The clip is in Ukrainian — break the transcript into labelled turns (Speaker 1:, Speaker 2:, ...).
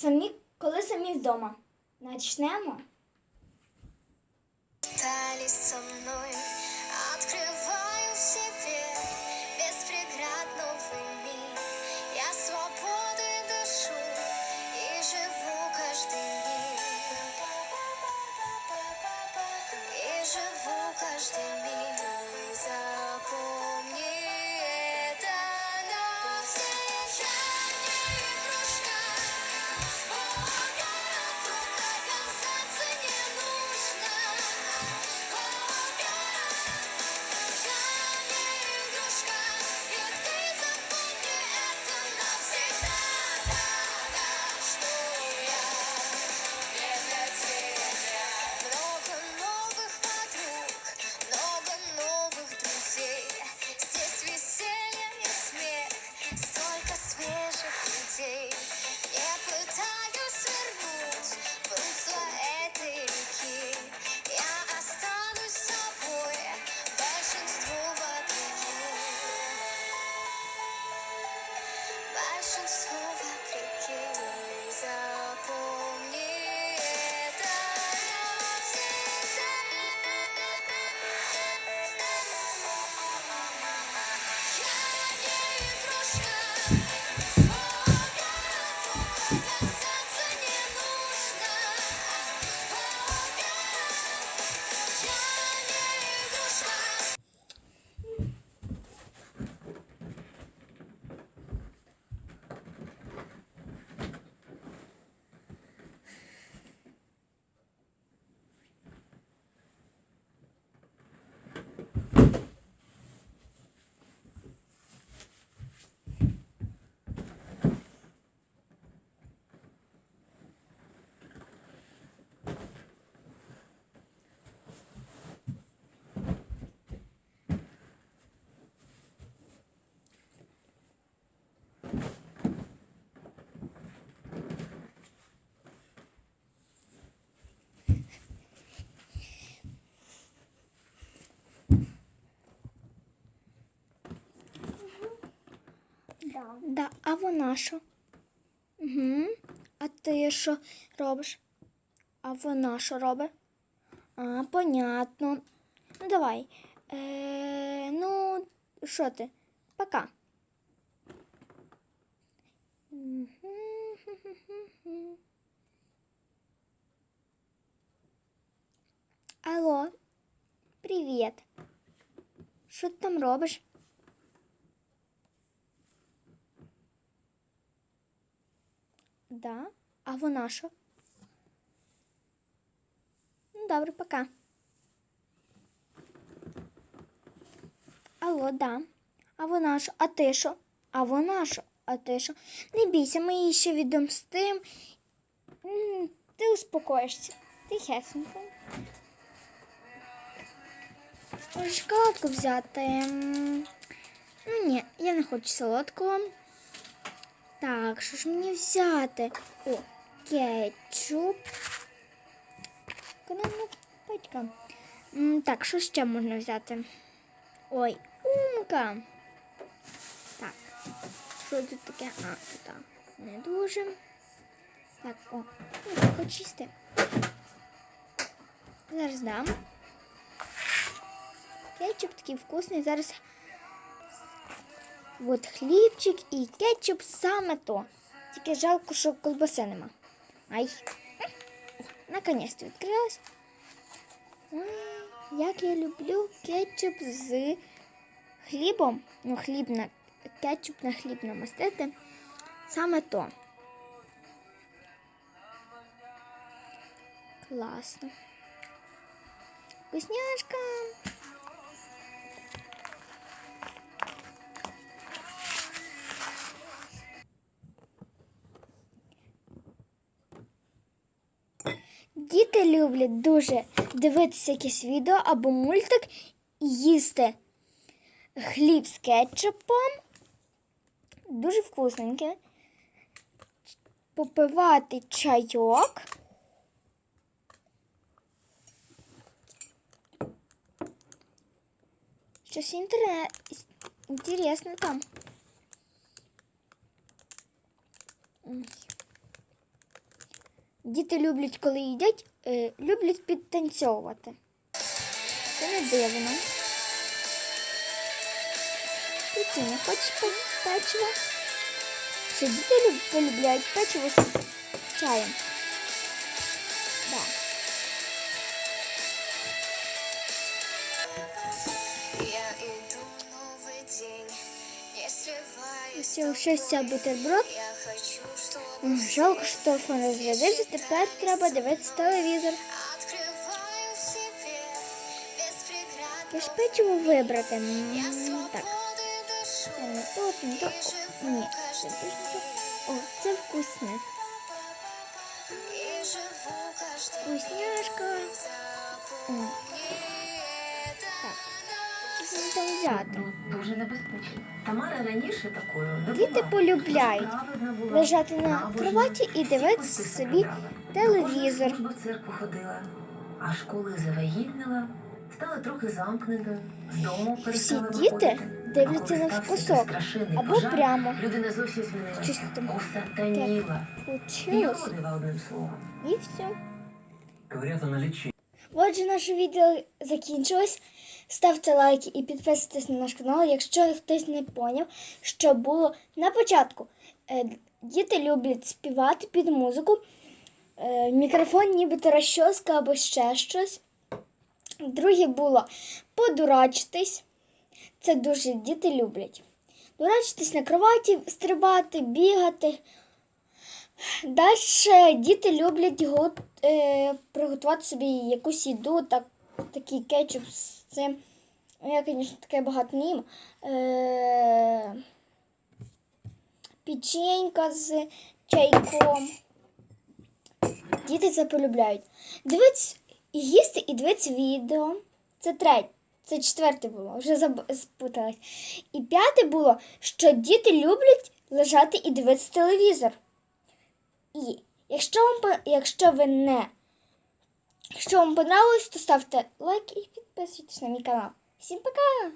Speaker 1: самі, коли самі вдома. Начнемо.
Speaker 2: Остались со мной, открываю в себе без преград новый мир. Я свободой дышу и живу каждый миг. И живу каждый миг. Ты запомни
Speaker 1: Да.
Speaker 3: Да, а вона що? Угу. А ти що робиш? А вона що робить? А, понятно. Ну давай. Е, ну, що ти? Пока. Алло, привіт. Що ти там робиш? Да? А вона що? Ну, добре, пока. Алло, да. А вона що? А ти що? А вона що? А ти що? Не бійся, ми її ще відомстим. Ти успокоїшся. Тихесенько. Може, шоколадку взяти? Ну ні, я не хочу солодкого. Так, що ж мені взяти? О, кетчуп. Канальна пачка. М, Так, що ще можна взяти? Ой, умка. Так, що тут таке? А, тут. Не дуже. Так, о, ну, очисти. Зараз дам. Кетчуп такий вкусний. Зараз От хлібчик і кетчуп саме то. Тільки жалко, що колбаси нема. Ай. Наконець-то відкрилась. Як я люблю кетчуп з хлібом. Ну, хліб на кетчуп на хліб намастити. Саме то. Класно. Вкусняшка. Діти люблять дуже дивитися якесь відео або мультик і їсти хліб з кетчупом. Дуже вкусненьке. Попивати чайок. Щось інтере... інтересне там.
Speaker 4: Діти люблять, коли їдять, е, люблять підтанцьовувати. Це не дивно. Ти не хочеш пе- печиво? Що діти полюбляють печиво з чаєм? Да.
Speaker 2: День, не сливаясь с
Speaker 4: Залишився бутерброд.
Speaker 2: Я хочу, чтобы
Speaker 4: М, Жалко, що телефон розрядився, тепер треба дивитися телевізор.
Speaker 2: открываю в себе без преград.
Speaker 4: Я ж печиво вибрати. М,
Speaker 2: Я
Speaker 4: Так,
Speaker 2: свободой дышу
Speaker 4: це не тут, не тут. О, ні, це теж не тут. О, це вкусне.
Speaker 2: и живу каждый
Speaker 4: Вкусняшка.
Speaker 2: запомни это.
Speaker 4: Що це там взяти?
Speaker 5: Ну, дуже небезпечно. Тамара раніше такою не
Speaker 4: Діти полюбляють
Speaker 5: була,
Speaker 4: лежати на кроваті і дивитися собі телевізор.
Speaker 5: Кожна в церкву ходила, аж коли завагітнила, стала трохи замкненою, з дому
Speaker 4: Всі
Speaker 5: перестала
Speaker 4: діти
Speaker 5: виходити.
Speaker 4: дивляться
Speaker 5: А коли стався
Speaker 4: навскосок
Speaker 5: той страшенний
Speaker 4: або
Speaker 5: пожар,
Speaker 4: прямо.
Speaker 5: Людина зовсім змінилася.
Speaker 4: Щось там.
Speaker 5: Юродива одним словом.
Speaker 4: І все.
Speaker 6: Говорят, она лечит.
Speaker 3: Отже, наше відео закінчилось. Ставте лайки і підписуйтесь на наш канал, якщо хтось не поняв, що було на початку. Е, Діти люблять співати під музику. Е, Мікрофон нібито розчоска або ще щось. Друге було подурачитись. Це дуже діти люблять. Дурачитись на кроваті, стрибати, бігати. Далі діти люблять го- е, приготувати собі якусь їду, так, такий кетчуп з цим. Ну, Я, звісно, таке багато не. Е, печенька з чайком. Діти це полюбляють. Дивиться і їсти, і дивитися відео. Це третє. Це четверте було, вже спуталась. І п'яте було, що діти люблять лежати і дивитися телевізор. І якщо вам якщо ви не якщо вам понравилось, то ставте лайк і підписуйтесь на мій канал. Всім пока!